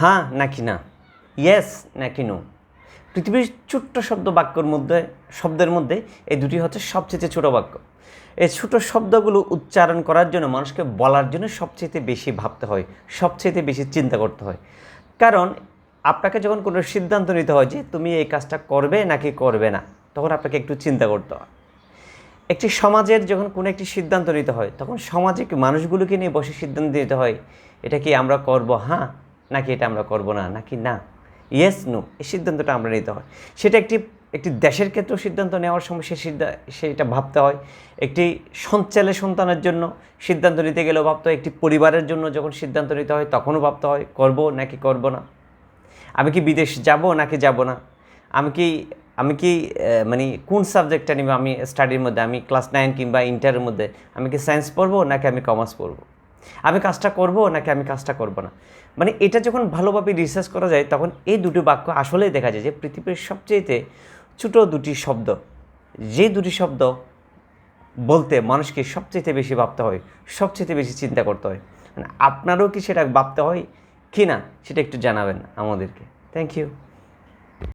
হ্যাঁ নাকি না? ইয়েস নাকি নো পৃথিবীর ছোট্ট শব্দ বাক্যর মধ্যে, শব্দের মধ্যে এই দুটি হচ্ছে সবচেয়ে ছোট বাক্য। এই ছোট শব্দগুলো উচ্চারণ করার জন্য মানুষকে বলার জন্য সবচেয়ে বেশি ভাবতে হয় সবচেয়ে বেশি চিন্তা করতে হয়। কারণ আপনাকে যখন কোনো সিদ্ধান্ত নিতে হয় যে তুমি এই কাজটা করবে নাকি করবে না, তখন আপনাকে একটু চিন্তা করতে হয়। একটি সমাজের যখন কোনো একটি সিদ্ধান্ত নিতে হয়, তখন সামাজিক মানুষগুলোকে নিয়ে বসে সিদ্ধান্ত নিতে হয়, এটা কি আমরা করব? হ্যাঁ নাকি এটা আমরা করব না, নাকি না? ইয়েস নো এই সিদ্ধান্তটা আমরা নিতে হয়। সেটা একটি একটি দেশের ক্ষেত্রেও সিদ্ধান্ত নেওয়ার সময় সে সেটা ভাবতে হয়। একটি সঞ্চালে সন্তানের জন্য সিদ্ধান্ত নিতে গেলেও ভাবতে হয়। একটি পরিবারের জন্য যখন সিদ্ধান্ত নিতে হয়, তখনও ভাবতে হয়, করব নাকি করব না? আমি কি বিদেশ যাব নাকি যাব না? আমি কি আমি কি মানে কোন সাবজেক্টটা নিব? আমি স্টাডির মধ্যে, আমি ক্লাস নাইন কিংবা ইন্টারের মধ্যে, আমি কি সায়েন্স পড়ব নাকি আমি কমার্স পড়ব? আমি কাজটা করব নাকি আমি কাজটা করব না? মানে এটা যখন ভালোভাবে রিসার্চ করা যায়, তখন এই দুটি বাক্য আসলেই দেখা যায় যে পৃথিবীর সবচেয়েতে ছোটো দুটি শব্দ, যে দুটি শব্দ বলতে মানুষকে সবচেয়ে বেশি ভাবতে হয় সবচেয়ে বেশি চিন্তা করতে হয়। মানে আপনারও কি সেটা ভাবতে হয় কি না, সেটা একটু জানাবেন আমাদেরকে। Thank you